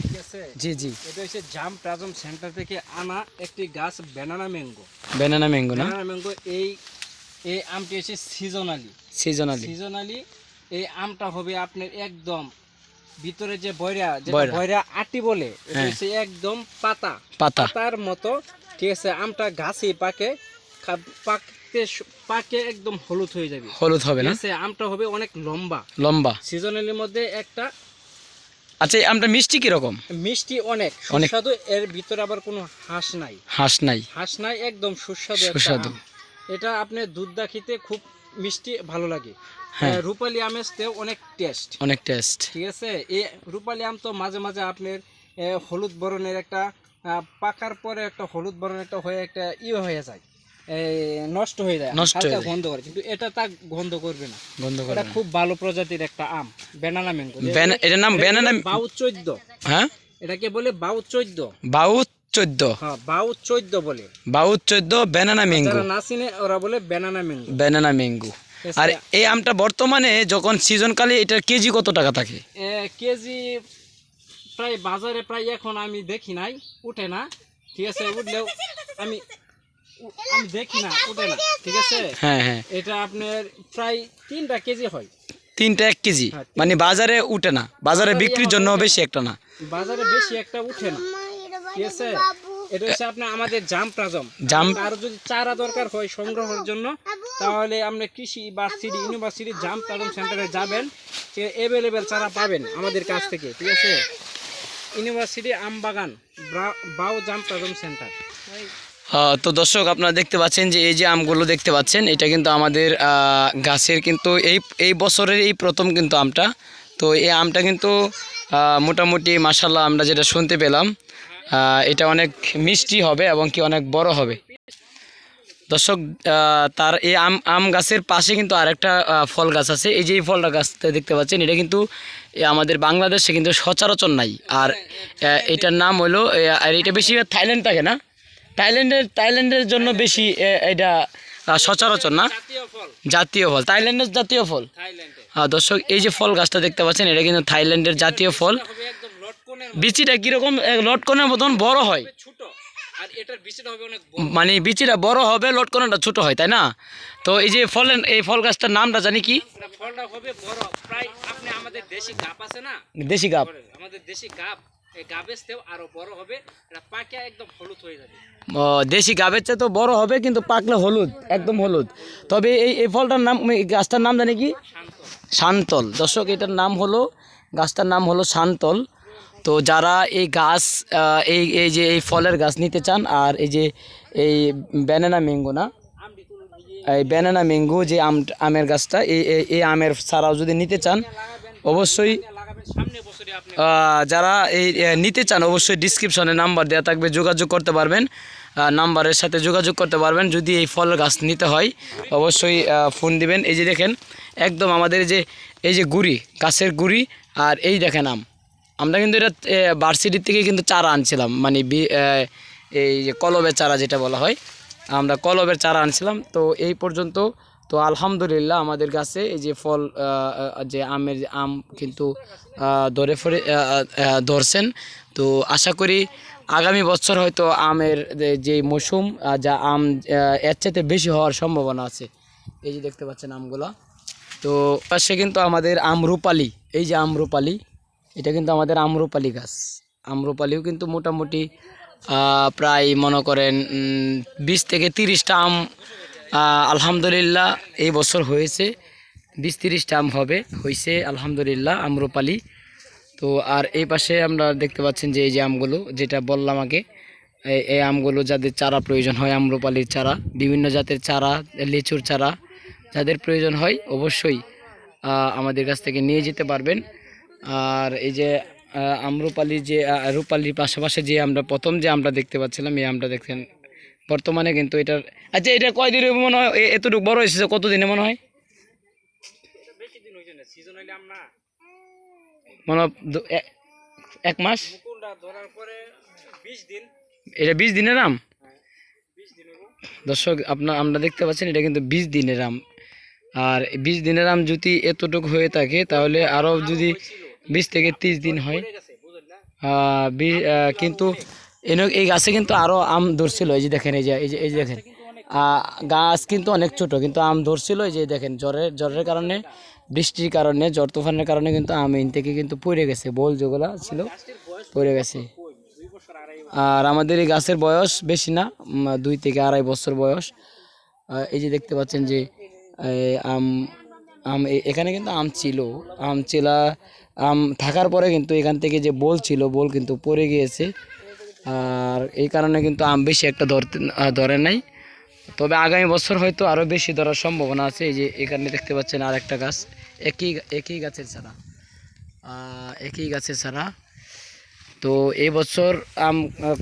ঠিক আছে? জি জি। এটা হচ্ছে জাম প্রাজম সেন্টার থেকে আনা একটি গাছ ব্যানানা ম্যাঙ্গো ব্যানানা ম্যাঙ্গো না? ব্যানানা ম্যাঙ্গো এই এই আমটি হচ্ছে সিজনালি সিজনালি সিজনালি এই আমটা হবে আপনার একদম ভিতরে যে বয়রা যে বয়রা। আটি বলে এটা হ্যাঁ। হচ্ছে একদম পাতা। পাতা। পাতার মতো ঠিক আছে? আমটা গাছে পাকে পাকতে পাকে একদম হলুদ হয়ে যাবে। হলুদ হবে না? আমটা হবে অনেক লম্বা। লম্বা। সিজনালির মধ্যে একটা আচ্ছা এই আমটা মিষ্টি কীরকম? মিষ্টি অনেক। সুস্বাদু এর ভিতরে আবার কোনো হাঁস নাই। হাঁস নাই? হাঁস নাই একদম সুস্বাদু সুস্বাদু। এটা আপনি দুধ দা খেতে খুব মিষ্টি ভালো লাগে। হ্যাঁ। রূপালী আমের চেয়েও অনেক টেস্ট। অনেক টেস্ট। ঠিক আছে? এই রূপালী আম তো মাঝে মাঝে আপনার হলুদ বরণের একটা পাকার পরে একটা হলুদ বরণের একটা হয়ে একটা ইয়ে হয়ে যায়। নষ্ট হয়ে যায় নষ্ট হয়ে গন্ধ করে কিন্তু এটা তা গন্ধ করবে না। বন্ধ করে এটা খুব ভালো প্রজাতির একটা আম ব্যানানা ম্যাঙ্গো। এটার নাম ব্যানানা বাউ চোদ্দ। হ্যাঁ? এটাকে বলে বাউ চোদ্দ। বাউত চোদ্দ। হ্যাঁ বাউ চোদ্দ বলে। বাউত চোদ্দ ব্যানানা ম্যাঙ্গো। না চিনে ওরা বলে ব্যানানা ম্যাঙ্গো। Banana mango. আর এই আমটা বর্তমানে যখন সিজনকালে এটার কেজি কত টাকা থাকে? কেজি প্রায় বাজারে প্রায় এখন আমি দেখি নাই উঠে না। ঠিক আছে উঠলেও আমি আমি দেখি না উঠে না ঠিক আছে? হ্যাঁ হ্যাঁ। এটা আপনার প্রায় তিনটা কেজি হয়। তিনটা এক কেজি? হ্যাঁ, মানে বাজারে উঠে না? বাজারে বিক্রির জন্য বেশি একটা না? বাজারে বেশি একটা উঠে না। ঠিক আছে? এটা হচ্ছে আপনার আমাদের জাম প্রাজম। জাম- আর যদি চারা দরকার হয় সংগ্রহের জন্য তাহলে আপনি কৃষি ভার্সিটি ইউনিভার্সিটি জাম প্রাজম সেন্টারে যাবেন সে অ্যাভেলেবেল চারা পাবেন আমাদের কাছ থেকে ঠিক আছে? ইউনিভার্সিটি আমবাগান বাউ জাম প্রাজম সেন্টার তো দর্শক, আপনারা দেখতে পাচ্ছেন যে এই যে আমগুলো দেখতে পাচ্ছেন, এটা কিন্তু আমাদের গাছের কিন্তু এই এই বছরের এই প্রথম কিন্তু আমটা। তো এই আমটা কিন্তু মোটামুটি মাসাল্লাহ আমরা যেটা শুনতে পেলাম এটা অনেক মিষ্টি হবে এবং কি অনেক বড় হবে। দর্শক তার এই আম আম গাছের পাশে কিন্তু আরেকটা ফল গাছ আছে। এই যে এই ফলটা গাছটা দেখতে পাচ্ছেন, এটা কিন্তু আমাদের বাংলাদেশে কিন্তু সচরাচর নাই। আর এটার নাম হলো আর এটা বেশি থাইল্যান্ড থাকে না? থাইল্যান্ডের থাইল্যান্ডের জন্য বেশি এটা সচরাচর না? জাতীয় ফল। থাইল্যান্ডের জাতীয় ফল? হ্যাঁ দর্শক এই যে ফল গাছটা দেখতে পাচ্ছেন এটা কিন্তু থাইল্যান্ডের জাতীয় ফল। বিচিটা কীরকম? লটকনের মতন বড় হয়। মানে বিচিটা বড় হবে লটকনটা ছোট হয় তাই না? তো এই যে ফলের এই ফল গাছটার নামটা জানি কি? ফলটা হবে বড়। প্রায় আপনি আমাদের দেশি গাপ আছে না? দেশি গাব আমাদের দেশি গাব দেশি গাবের চেয়ে তো বড় হবে, কিন্তু পাকলে হলুদ, একদম হলুদ। তবে এই এই ফলটার নাম, এই গাছটার নাম জানি কি? শান্তল। দর্শক, এটার নাম হলো, গাছটার নাম হলো শান্তল। তো যারা এই গাছ এই এই যে এই ফলের গাছ নিতে চান, আর এই যে এই ব্যানানা ম্যাঙ্গো না, এই ব্যানানা ম্যাঙ্গো যে আম, আমের গাছটা, এই, এই- আমের চারাও যদি নিতে চান, অবশ্যই যারা এই নিতে চান, অবশ্যই ডিসক্রিপশনে নাম্বার দেওয়া থাকবে, যোগাযোগ করতে পারবেন। নাম্বারের সাথে যোগাযোগ করতে পারবেন, যদি এই ফল গাছ নিতে হয়, অবশ্যই ফোন দিবেন। এই যে দেখেন, একদম আমাদের যে, এই যে গুড়ি, গাছের গুড়ি, আর এই দেখেন আম। আমরা কিন্তু এটা ভার্সিটির থেকে কিন্তু চারা আনছিলাম মানে এই যে কলবের চারা যেটা বলা হয়, আমরা কলবের চারা আনছিলাম। তো এই পর্যন্ত তো আলহামদুলিল্লাহ আমাদের গাছে এই যে ফল যে আমের আম কিন্তু ধরে ফরে ধরছেন। তো আশা করি আগামী বছর হয়তো আমের যে- মৌসুম যা আম এর চাইতে বেশি হওয়ার সম্ভাবনা আছে। এই যে দেখতে পাচ্ছেন আমগুলা। তো সে কিন্তু আমাদের আমরুপালি এই যে আমরুপালি এটা কিন্তু আমাদের আমরুপালি গাছ। আমরুপালিও কিন্তু মোটামুটি প্রায় মনে করেন বিশ থেকে তিরিশটা আম আলহামদুলিল্লাহ, এই বছর হয়েছে বিশ তিরিশটা আম হবে হয়েছে আলহামদুলিল্লাহ আম্রপালি। তো আর এই পাশে আমরা দেখতে পাচ্ছেন যে এই যে আমগুলো, যেটা বললাম আগে এই আমগুলো যাদের চারা প্রয়োজন হয়, আম্রপালির চারা, বিভিন্ন জাতের চারা, লিচুর চারা, যাদের প্রয়োজন হয় অবশ্যই আমাদের কাছ থেকে নিয়ে যেতে পারবেন। আর এই যে আম্রপালি যে রূপালির পাশাপাশি যে আমরা, প্রথম যে আমরা দেখতে পাচ্ছিলাম, এই আমরা দেখছেন, বর্তমানে কিন্তু এটার আচ্ছা এটা কয়দিনে মনে হয়? এতটুকু বড় হয়েছে, কতদিনে মনে হয়? এক মাস? এটা বিশ দিনের আম? দর্শক আপনার আমরা দেখতে পাচ্ছেন, এটা কিন্তু বিশ দিনের আম। আর বিশ দিনের আম যদি এতটুকু হয়ে থাকে, তাহলে আরও যদি বিশ থেকে তিরিশ দিন হয় কিন্তু এই গাছে কিন্তু আরও আম ধরছিল। এই যে দেখেন এই যে এই যে দেখেন। গাছ কিন্তু অনেক ছোট, কিন্তু আম ধরছিল যে দেখেন, জ্বরের জ্বরের কারণে, বৃষ্টির কারণে, জ্বর তুফানের কারণে কিন্তু আম ইন থেকে কিন্তু পড়ে গেছে, বোল যেগুলা ছিল পড়ে গেছে। আর আমাদের এই গাছের বয়স বেশি না দুই থেকে আড়াই বছর বয়স। এই যে দেখতে পাচ্ছেন যে আম আম এখানে কিন্তু আম ছিল, আম চিলা আম থাকার পরে কিন্তু এখান থেকে যে বোল ছিল, বোল কিন্তু পড়ে গিয়েছে। আর এই কারণে কিন্তু আম বেশি একটা ধরতে, ধরে নাই। তবে আগামী বছর হয়তো আরও বেশি ধরার সম্ভাবনা আছে। এই যে এখানে দেখতে পাচ্ছেন আর একটা গাছ। একই একই গাছের ছাড়া একই গাছের ছাড়া তো এই বছর আম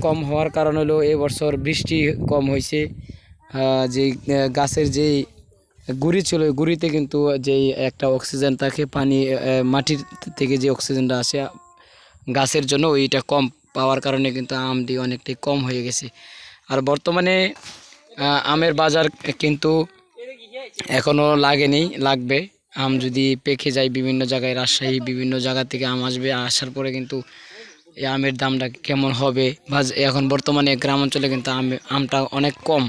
কম হওয়ার কারণ হলো এই বছর বৃষ্টি কম হয়েছে। যে গাছের যেই গুড়ি ছিল গুড়িতে কিন্তু যেই একটা অক্সিজেন থাকে, পানি মাটির থেকে যে অক্সিজেনটা আসে, গাছের জন্য ওইটা কম পাওয়ার কারণে কিন্তু আমটি অনেকটাই কম হয়ে গেছে। আর বর্তমানে আমের বাজার কিন্তু এখনও লাগেনি, লাগবে। আম যদি পেকে যায় বিভিন্ন জায়গায়, রাজশাহী বিভিন্ন জায়গা থেকে আম আসবে, আসার পরে কিন্তু এই আমের দামটা কেমন হবে? বা এখন বর্তমানে গ্রাম অঞ্চলে কিন্তু আম, আমটা অনেক কম।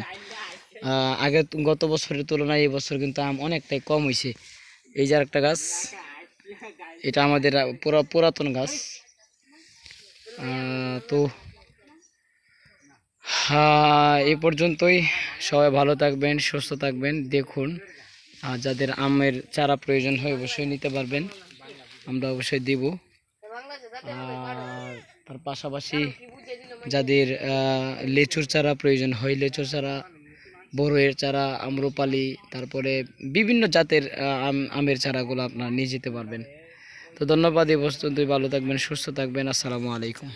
আগে গত বছরের তুলনায় এই বছর কিন্তু আম অনেকটাই কম হয়েছে এই যে একটা গাছ, এটা আমাদের পুরা পুরাতন গাছ। তো হ্যাঁ এই পর্যন্তই। সবাই ভালো থাকবেন, সুস্থ থাকবেন। দেখুন যাদের আমের চারা প্রয়োজন হয় অবশ্যই নিতে পারবেন। আমরা অবশ্যই দিব। তার পাশাপাশি যাদের লেচুর চারা প্রয়োজন হয়, লেচুর চারা, বড়ের চারা, আম্রপালি, তারপরে বিভিন্ন জাতের আম- আমের চারাগুলো আপনারা নিয়ে যেতে পারবেন। তো ধন্যবাদ এই বস্তু ভালো থাকবেন, সুস্থ থাকবেন। আসসালামু আলাইকুম।